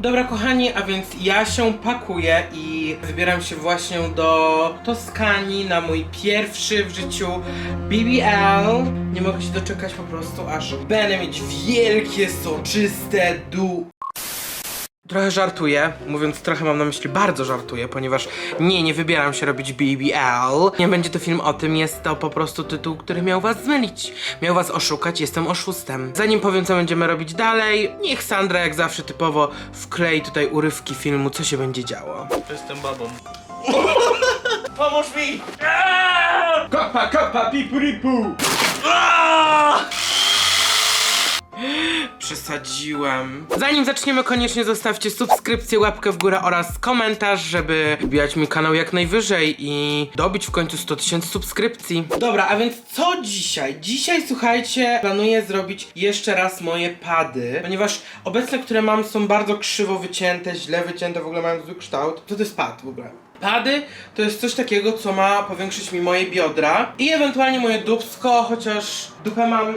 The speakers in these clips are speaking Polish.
Dobra, kochani, a więc ja się pakuję i wybieram się właśnie do Toskanii na mój pierwszy w życiu BBL. Nie mogę się doczekać po prostu, aż będę mieć wielkie, soczyste du. Trochę żartuję, mówiąc trochę mam na myśli bardzo żartuję, ponieważ nie, nie wybieram się robić BBL. Nie będzie to film o tym, jest to po prostu tytuł, który miał was zmylić. Miał was oszukać, jestem oszustem. Zanim powiem, co będziemy robić dalej, niech Sandra, jak zawsze typowo, wklei tutaj urywki filmu, co się będzie działo. Jestem babą. Pomóż mi! Kopa, kopa, pipu, ripu! Przesadziłem. Zanim zaczniemy, koniecznie zostawcie subskrypcję, łapkę w górę oraz komentarz, żeby wbijać mi kanał jak najwyżej i dobić w końcu 100 tysięcy subskrypcji. Dobra, a więc co dzisiaj? Dzisiaj, słuchajcie, planuję zrobić jeszcze raz moje pady, ponieważ obecne, które mam, są bardzo krzywo wycięte, źle wycięte, w ogóle mają zły kształt. Co to jest pad w ogóle? Pady to jest coś takiego, co ma powiększyć mi moje biodra i ewentualnie moje dupsko, chociaż dupę mam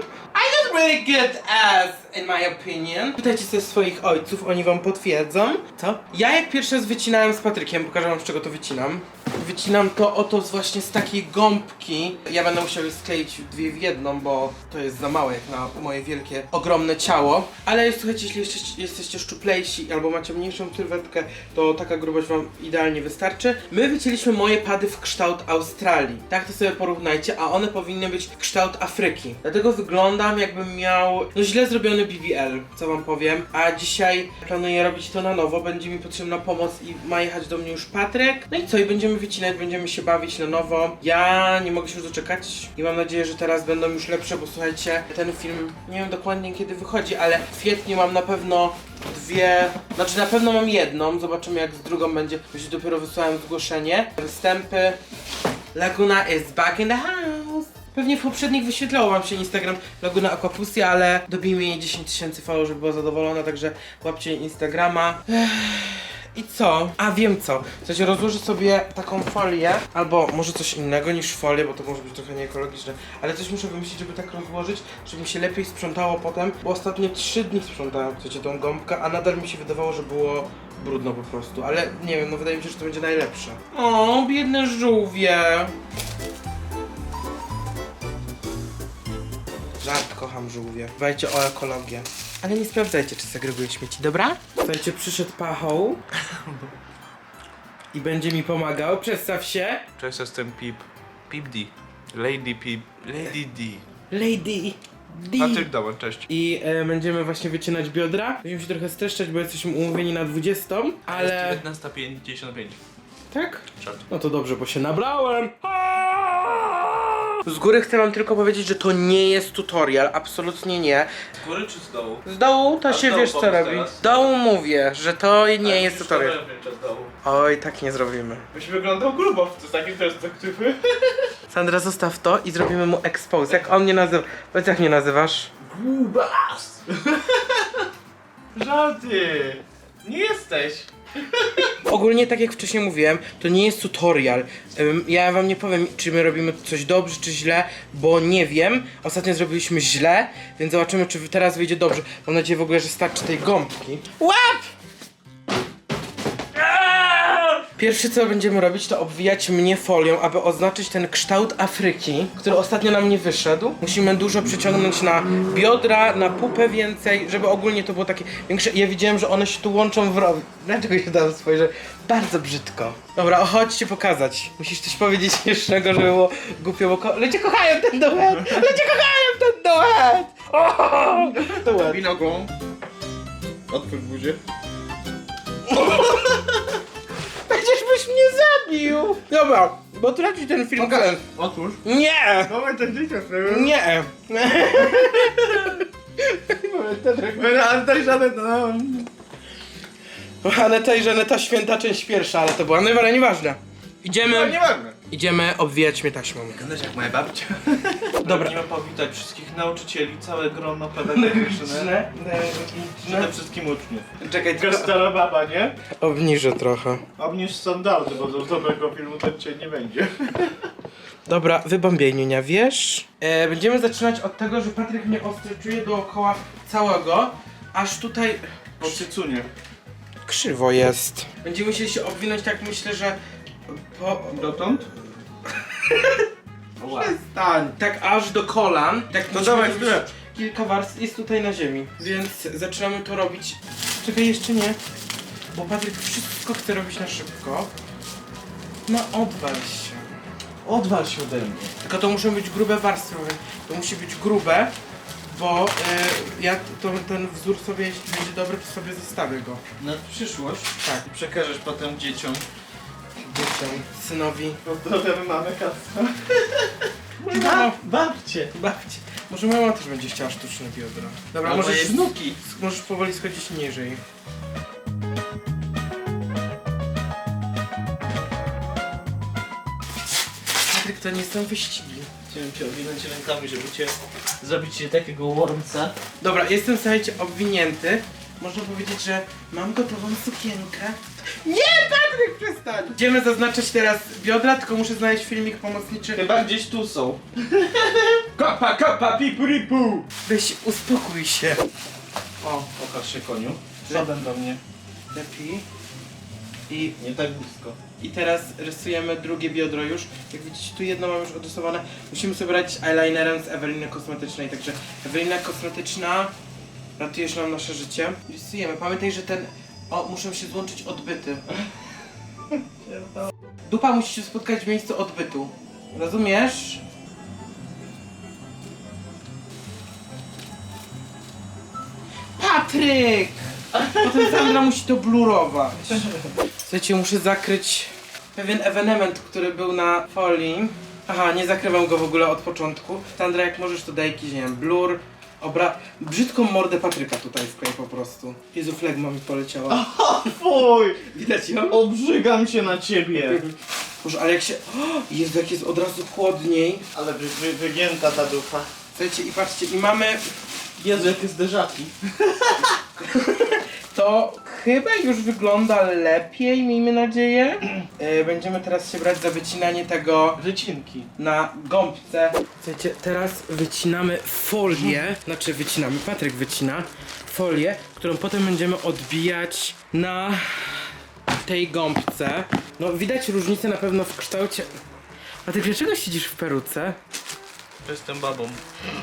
Really good ass, in my opinion. Pytajcie sobie swoich ojców, oni wam potwierdzą. Co? Ja jak pierwszy raz wycinałem z Patrykiem, pokażę wam z czego to wycinam. Wycinam to oto właśnie z takiej gąbki. Ja będę musiał je skleić dwie w jedną, bo to jest za małe jak na moje wielkie, ogromne ciało. Ale słuchajcie, jeśli jeszcze jesteście szczuplejsi albo macie mniejszą sylwetkę, to taka grubość wam idealnie wystarczy. My wycięliśmy moje pady w kształt Australii. Tak to sobie porównajcie, a one powinny być w kształt Afryki. Dlatego wyglądam jakbym miał no źle zrobiony BBL, co wam powiem. A dzisiaj planuję robić to na nowo, będzie mi potrzebna pomoc i ma jechać do mnie już Patryk. No i co, i będziemy wycinać, będziemy się bawić na nowo. Ja nie mogę się już doczekać i mam nadzieję, że teraz będą już lepsze, bo słuchajcie, ten film nie wiem dokładnie kiedy wychodzi, ale w kwietniu mam na pewno dwie, znaczy na pewno mam jedną, zobaczymy jak z drugą będzie, bo się dopiero wysłałem zgłoszenie. Występy. Laguna is back in the house. Pewnie w poprzednich wyświetlało wam się Instagram Laguna Aquapussy, ale dobijmy jej 10 tysięcy follow, żeby była zadowolona, także łapcie Instagrama. Ech. I co? A wiem co. W sensie rozłożę sobie taką folię, albo może coś innego niż folię, bo to może być trochę nieekologiczne, ale coś muszę wymyślić, żeby tak rozłożyć, żeby mi się lepiej sprzątało potem, bo ostatnio 3 dni sprzątałem, chcecie, tą gąbkę, a nadal mi się wydawało, że było brudno po prostu, ale nie wiem, no wydaje mi się, że to będzie najlepsze. O, biedne żółwie. Żart, kocham żółwie. Dbajcie o ekologię. Ale nie sprawdzajcie, czy segreguję śmieci, dobra? Słuchajcie, przyszedł pachoł. I będzie mi pomagał. Przedstaw się. Cześć, jestem Pip. Pip D. Lady Pip. Lady D. Lady D. Patryk Dołan, cześć. I e, będziemy właśnie wycinać biodra. Będziemy się trochę streszczać, bo jesteśmy umówieni na 20, ale... Jest 19.55. Tak? No to dobrze, bo się nabrałem. Z góry chcę wam tylko powiedzieć, że to nie jest tutorial, absolutnie nie. Z góry czy z dołu? Z dołu to A się dołu wiesz co powiedz robi. teraz. Z dołu mówię, że to nie jest tutorial. Z dołu. Oj, tak nie zrobimy. Byś wyglądał grubo z takiej perspektywy. Sandra, zostaw to i zrobimy mu expose. Jak on mnie nazywa? Powiedz jak mnie nazywasz? Grubas! Żarty! Nie jesteś! Ogólnie, tak jak wcześniej mówiłem, to nie jest tutorial. Ja wam nie powiem, czy my robimy coś dobrze, czy źle, bo nie wiem. Ostatnio zrobiliśmy źle, więc zobaczymy, czy teraz wyjdzie dobrze. Mam nadzieję w ogóle, że starczy tej gąbki. Łap! Pierwsze co będziemy robić to obwijać mnie folią, aby oznaczyć ten kształt Afryki, który ostatnio nam nie wyszedł. Musimy dużo przyciągnąć na biodra, na pupę więcej, żeby ogólnie to było takie większe. Ja widziałem, że one się tu łączą w rowie. Dlaczego się tam spojrzę? Bardzo brzydko. Dobra, o, pokazać. Musisz coś powiedzieć śmiesznego, żeby było głupio, bo ko- ludzie kochają ten duet! Ludzie kochają ten duet! O! Duet. nogą. Otwórz buzię. Dobra, bo traci ten film sens. Otwórz. Nie! Mamy ten dzieciak. Nie! Ale tak żaden, no. Aneta i Żaneta święta część pierwsza, ale to była No nieważne. Idziemy, nieważne. Idziemy obwijać mnie taśmą. Wyglądasz jak moja babcia. Dobra. Pragniemy powitać wszystkich nauczycieli, całe grono pedagogiczne. Przede wszystkim uczniów. Czekaj, tylko stara baba, nie? obniżę trochę. Obniż standardy, bo do dobrego filmu ten cię nie będzie. Dobra, wybombieniunia, wiesz? E, będziemy zaczynać od tego, że Patryk mnie ostryczuje dookoła całego, aż tutaj... Po cycunie. krzywo jest. Będziemy musieli się obwinąć tak myślę, że po... Dotąd? Przestań. Tak aż do kolan. Tak No musimy dawaj, zrobić chwilę. Kilka warstw jest tutaj na ziemi, więc zaczynamy to robić. Czekaj, jeszcze nie. Bo Patryk wszystko chce robić na szybko. No odwal się. Odwal się ode mnie. Tylko to muszą być grube warstwy. mówię. To musi być grube, bo e, ja to, ten wzór sobie, jeśli będzie dobry, to sobie zostawię go. Na przyszłość Tak. i przekażesz potem dzieciom. Dzieciom, synowi. Pozdrawiamy mamę Kacpra. Mamo, babcie. babcie. Może mama też będzie chciała sztuczne biodra. Dobra, Albo możesz, jej wnuki. możesz powoli schodzić niżej. Patryk, to nie są wyścigi. Chciałem cię owinąć rękami, żeby cię zrobić ci takiego łormca. Dobra, jestem, słuchajcie, obwinięty. Można powiedzieć, że mam gotową sukienkę. Nie, Patryk, przestań! Idziemy zaznaczać teraz biodra, tylko muszę znaleźć filmik pomocniczy. Chyba gdzieś tu są. Kopa, kopa, pipu, ripu! Weź, uspokój się. O, Pokaż się koniu. Przodem do mnie. lepiej. I, Nie tak blisko. I teraz rysujemy drugie biodro już. Jak widzicie, tu jedno mam już odrysowane. Musimy sobie radzić eyelinerem z Eweliny Kosmetycznej, także Ewelina Kosmetyczna, ratujesz nam nasze życie. Rysujemy. Pamiętaj, że ten... O, muszą się złączyć odbyty. Dupa musi się spotkać w miejscu odbytu. Rozumiesz? Patryk! Potem Sandra musi to blurować. Słuchajcie, muszę zakryć pewien ewenement, który był na folii. Aha, nie zakrywam go w ogóle od początku. Sandra, jak możesz, to daj jakiś, nie wiem, blur, obra... Brzydką mordę Patryka tutaj wklej po prostu. Jezu, flegma mi poleciała. Fuj! Widać ją? Obrzygam się na ciebie. Boże, ale jak się... O, Jezu, jak jest od razu chłodniej. Ale wy, wy, wygięta ta dupa. Słuchajcie, i patrzcie, i mamy... Jezu, jakie zderzaki. To chyba już wygląda lepiej, miejmy nadzieję. E, Będziemy teraz się brać za wycinanie tego Wycinki. na gąbce. Słuchajcie, teraz wycinamy folię, znaczy wycinamy, Patryk wycina folię, którą potem będziemy odbijać na tej gąbce. No widać różnicę na pewno w kształcie. Patryk, dlaczego siedzisz w peruce? Jestem babą.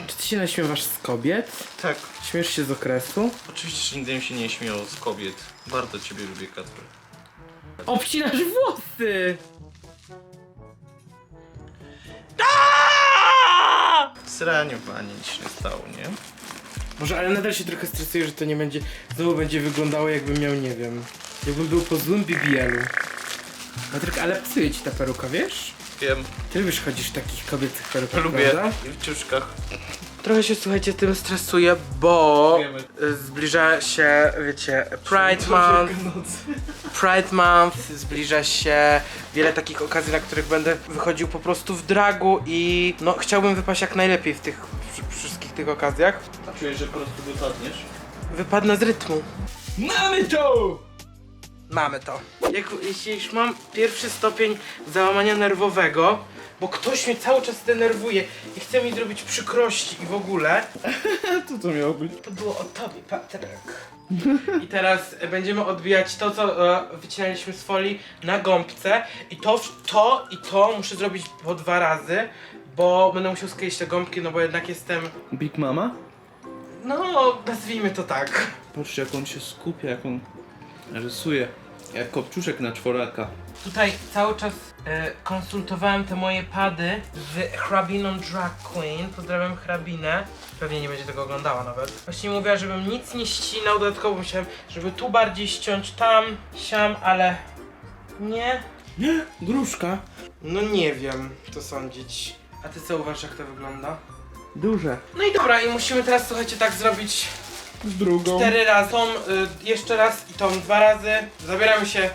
Czy ty się naśmiewasz z kobiet? Tak. Śmiesz się z okresu? Oczywiście, że nigdy się nie śmiał z kobiet. Bardzo ciebie lubię, Kacper. Obcinasz włosy! W sraniu pani nic się nie stało, nie? Może, ale nadal się trochę stresuję, że to nie będzie, znowu będzie wyglądało jakbym miał, nie wiem, jakbym był po złym BBL-u. Patryk, ale pasuje ci ta peruka, wiesz? Wiem. Ty lubisz chodzić w takich kobiecych perukach, Lubię. prawda? I w ciuszkach. Trochę się, słuchajcie, tym stresuję, bo Wiemy. y, zbliża się, wiecie, Pride Month, Pride Month, zbliża się wiele takich okazji, na których będę wychodził po prostu w dragu i no chciałbym wypaść jak najlepiej w tych wszy- wszystkich tych okazjach. A czujesz, że po prostu wypadniesz? Wypadnę z rytmu. Mamy to! Mamy to. Jak, jeśli już mam pierwszy stopień załamania nerwowego, bo ktoś mnie cały czas denerwuje i chce mi zrobić przykrości i w ogóle, Co to miało być? to było o tobie, Patryk. I teraz będziemy odbijać to, co e, wycinaliśmy z folii na gąbce i to, to i to muszę zrobić po dwa razy, bo będę musiał skleić te gąbki, no bo jednak jestem, Big Mama? no nazwijmy to tak. Patrzcie jak on się skupia, jak on rysuje. Jak kopciuszek na czworaka. Tutaj cały czas e, konsultowałem te moje pady z hrabiną Drag Queen. Pozdrawiam hrabinę. Pewnie nie będzie tego oglądała nawet. Właśnie mówiła, żebym nic nie ścinał, dodatkowo musiałem, żeby tu bardziej ściąć, tam, siam, ale nie. Gruszka. No nie wiem, co sądzić. A ty co uważasz, jak to wygląda? Duże. No i dobra, i musimy teraz, słuchajcie, tak zrobić drugą. cztery razy. Tą y, jeszcze raz i tą dwa razy. Zabieramy się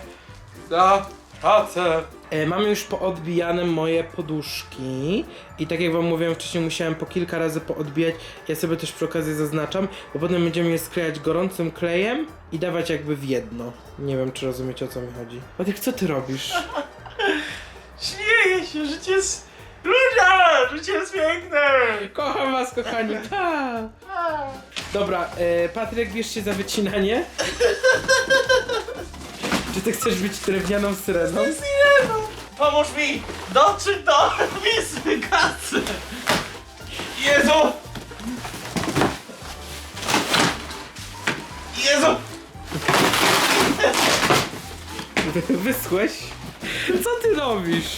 za pracę. E, mamy już poodbijane moje poduszki i tak jak wam mówiłem wcześniej musiałem po kilka razy poodbijać. Ja sobie też przy okazji zaznaczam, bo potem będziemy je sklejać gorącym klejem i dawać jakby w jedno. Nie wiem czy rozumiecie o co mi chodzi. Patryk, co ty robisz? Śmieję się, życie jest... Ludzie! Życie jest piękne! Kocham was kochani. Pa. Dobra, e, Patryk bierz się za wycinanie. Czy ty chcesz być drewnianą syreną? Sireną! Pomóż mi! Dotrzeć do Wisły kasy! Jezu! Jezu! Wyschłeś? Co ty robisz?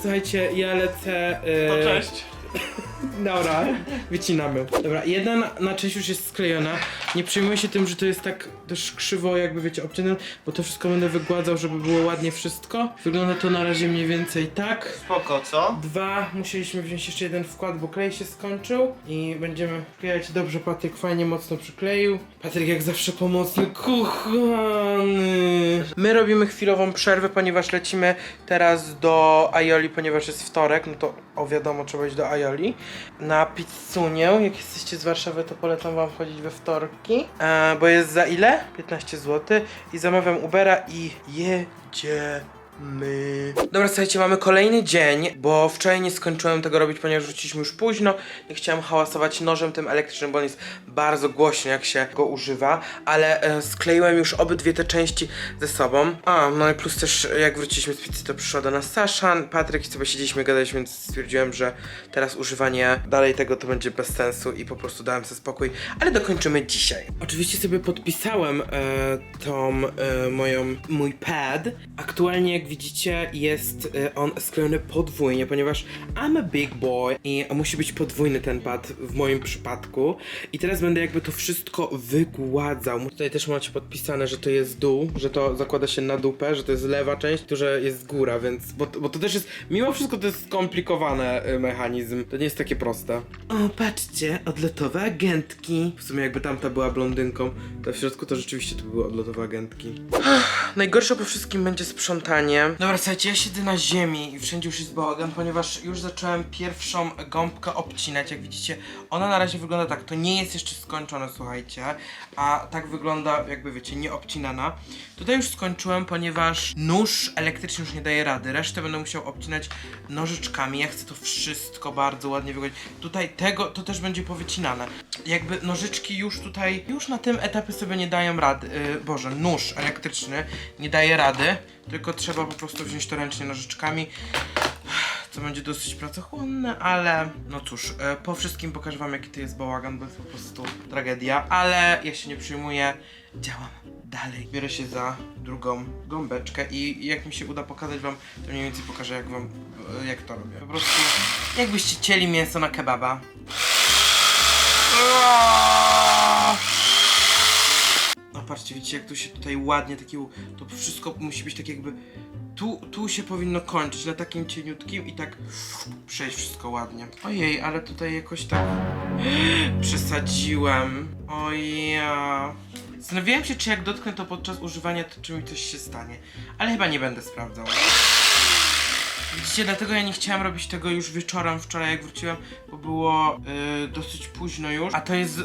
Słuchajcie, ja lecę... e, To cześć. Dobra, wycinamy. Dobra, jedna na, na część już jest sklejona. Nie przejmuję się tym, że to jest tak też krzywo, jakby wiecie, obcinane, bo to wszystko będę wygładzał, żeby było ładnie wszystko. Wygląda to na razie mniej więcej tak. Spoko, co? Dwa, musieliśmy wziąć jeszcze jeden wkład, bo klej się skończył i będziemy wklejać dobrze, Patryk fajnie mocno przykleił. Patryk jak zawsze pomocny, kochany. My robimy chwilową przerwę, ponieważ lecimy teraz do Aioli, ponieważ jest wtorek, no to o wiadomo, trzeba iść do Aioli. Na pizzunię, jak jesteście z Warszawy, to polecam wam chodzić we wtorki, e, bo jest za ile? 15 zł i zamawiam Ubera i jedzie. My. Dobra, słuchajcie, mamy kolejny dzień, bo wczoraj nie skończyłem tego robić, ponieważ wróciliśmy już późno. Nie chciałem hałasować nożem tym elektrycznym, bo on jest bardzo głośny, jak się go używa, ale e, skleiłem już obydwie te części ze sobą. A, no i plus też jak wróciliśmy z pizzy, to przyszła do nas Sasza, Patryk i sobie siedzieliśmy gadać, więc stwierdziłem, że teraz używanie dalej tego to będzie bez sensu i po prostu dałem sobie spokój, ale dokończymy dzisiaj. Oczywiście sobie podpisałem e, tą e, moją, mój pad. Aktualnie jak widzicie jest e, on sklejony podwójnie, ponieważ I'm a big boy i musi być podwójny ten pad w moim przypadku. I teraz będę jakby to wszystko wygładzał. Tutaj też macie podpisane, że to jest dół, że to zakłada się na dupę, że to jest lewa część, tu, że jest góra, więc, bo, bo to też jest, mimo wszystko to jest skomplikowany mechanizm, to nie jest takie proste. O, patrzcie, odlotowe agentki. W sumie jakby tamta była blondynką, to w środku to rzeczywiście to były odlotowe agentki. Najgorsze po wszystkim będzie sprzątanie. Dobra, słuchajcie, ja siedzę na ziemi i wszędzie już jest bałagan, ponieważ już zacząłem pierwszą gąbkę obcinać. Jak widzicie, ona na razie wygląda tak. To nie jest jeszcze skończone, słuchajcie. A tak wygląda, jakby wiecie, nieobcinana. Tutaj już skończyłem, ponieważ nóż elektryczny już nie daje rady. Resztę będę musiał obcinać nożyczkami. Ja chcę to wszystko bardzo ładnie wyglądać. Tutaj tego, to też będzie powycinane. Jakby nożyczki już tutaj, już na tym etapie sobie nie dają rady. Yy, Boże, nóż elektryczny nie daje rady. Tylko trzeba po prostu wziąć to ręcznie nożyczkami. Co będzie dosyć pracochłonne, ale no cóż, e, po wszystkim pokażę wam jaki to jest bałagan, bo jest po prostu tragedia, ale ja się nie przyjmuję, działam dalej. Biorę się za drugą gąbeczkę i jak mi się uda pokazać wam, to mniej więcej pokażę jak wam, e, jak to robię. Po prostu jakbyście cieli mięso na kebaba. No patrzcie, widzicie jak tu się tutaj ładnie taki, to wszystko musi być tak jakby tu, tu się powinno kończyć na takim cieniutkim i tak przejść wszystko ładnie. Ojej, ale tutaj jakoś tak przesadziłem. Oja. Zastanawiałem się, czy jak dotknę to podczas używania, to czy mi coś się stanie. Ale chyba nie będę sprawdzał. Widzicie, dlatego ja nie chciałem robić tego już wieczorem, wczoraj jak wróciłem, bo było yy, dosyć późno już, a to jest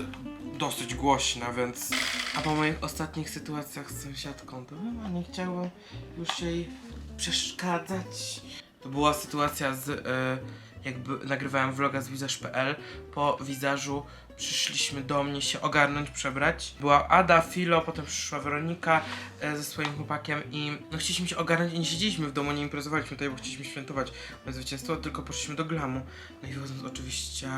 dosyć głośna, więc... A po moich ostatnich sytuacjach z sąsiadką, to chyba nie chciałbym już jej przeszkadzać. To była sytuacja z... Yy, jakby nagrywałem vloga z Wizarz.pl po wizażu przyszliśmy do mnie się ogarnąć, przebrać. Była Ada, Filo, potem przyszła Weronika e, ze swoim chłopakiem i no, chcieliśmy się ogarnąć i nie siedzieliśmy w domu, nie imprezowaliśmy tutaj, bo chcieliśmy świętować moje zwycięstwo, tylko poszliśmy do glamu. No i wychodząc oczywiście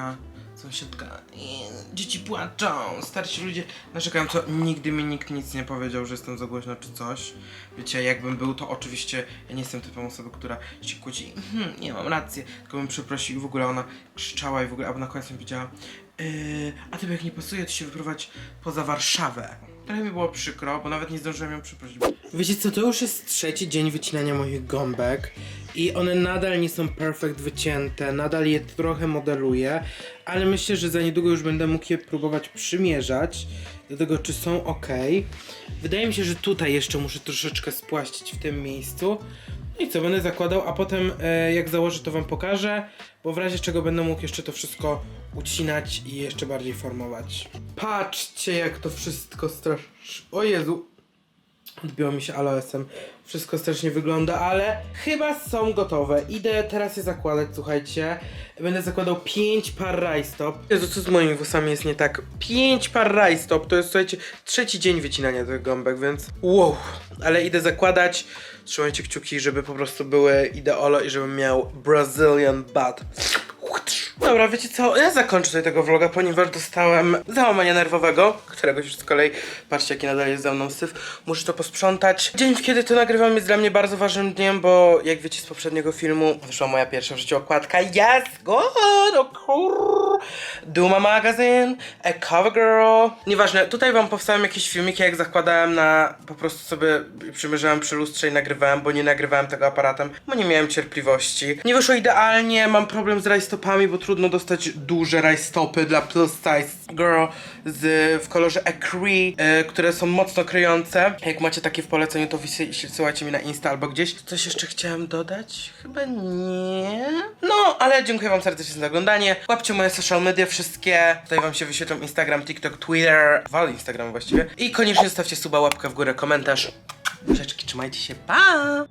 sąsiadka, i dzieci płaczą, starsi ludzie narzekają, co nigdy mi nikt nic nie powiedział, że jestem za głośno czy coś. Wiecie, jakbym był, to oczywiście ja nie jestem typem osoby, która się kłóci, hmm, nie mam racji, tylko bym przeprosił i w ogóle ona krzyczała i w ogóle, albo na koniec mi powiedziała, Yy, a tobie jak nie pasuje, to się wyprowadź poza Warszawę. Trochę mi było przykro, bo nawet nie zdążyłem ją przeprosić. Wiecie co, to już jest trzeci dzień wycinania moich gąbek i one nadal nie są perfekt wycięte, nadal je trochę modeluję, ale myślę, że za niedługo już będę mógł je próbować przymierzać do tego, czy są ok. Wydaje mi się, że tutaj jeszcze muszę troszeczkę spłaścić w tym miejscu, I co, będę zakładał, a potem e, jak założę to wam pokażę, bo w razie czego będę mógł jeszcze to wszystko ucinać i jeszcze bardziej formować. Patrzcie jak to wszystko strasznie... O Jezu! Odbiło mi się aloesem. Wszystko strasznie wygląda, ale chyba są gotowe. Idę teraz je zakładać, słuchajcie. Będę zakładał 5 par rajstop. Jezu, co z moimi włosami jest nie tak? 5 par rajstop, to jest, słuchajcie, trzeci dzień wycinania tych gąbek, więc wow. Ale idę zakładać. Trzymajcie kciuki, żeby po prostu były ideolo i żebym miał Brazilian butt. Dobra, wiecie co? Ja zakończę tutaj tego vloga, ponieważ dostałem załamania nerwowego, którego już z kolei, patrzcie jaki nadal jest za mną syf, muszę to posprzątać. Dzień, kiedy to nagrywam jest dla mnie bardzo ważnym dniem, bo jak wiecie z poprzedniego filmu, wyszła moja pierwsza w życiu okładka, yes, good, o kur... Duma Magazine, a cover girl. Nieważne, tutaj wam powstałem jakieś filmiki, jak zakładałem na, po prostu sobie przymierzałem przy lustrze i nagrywałem, bo nie nagrywałem tego aparatem, bo nie miałem cierpliwości. Nie wyszło idealnie, mam problem z rajstopami, bo trudno dostać duże rajstopy dla plus size girl z, w kolorze ecru, e, które są mocno kryjące. Jak macie takie w poleceniu, to wysyłajcie mi na Insta albo gdzieś. Coś jeszcze chciałem dodać? Chyba nie. No, ale dziękuję wam serdecznie za oglądanie. Łapcie moje social media wszystkie. Tutaj wam się wyświetlą Instagram, TikTok, Twitter. Wal Instagram właściwie. I koniecznie zostawcie suba, łapkę w górę, komentarz. Rzeczki, trzymajcie się, pa!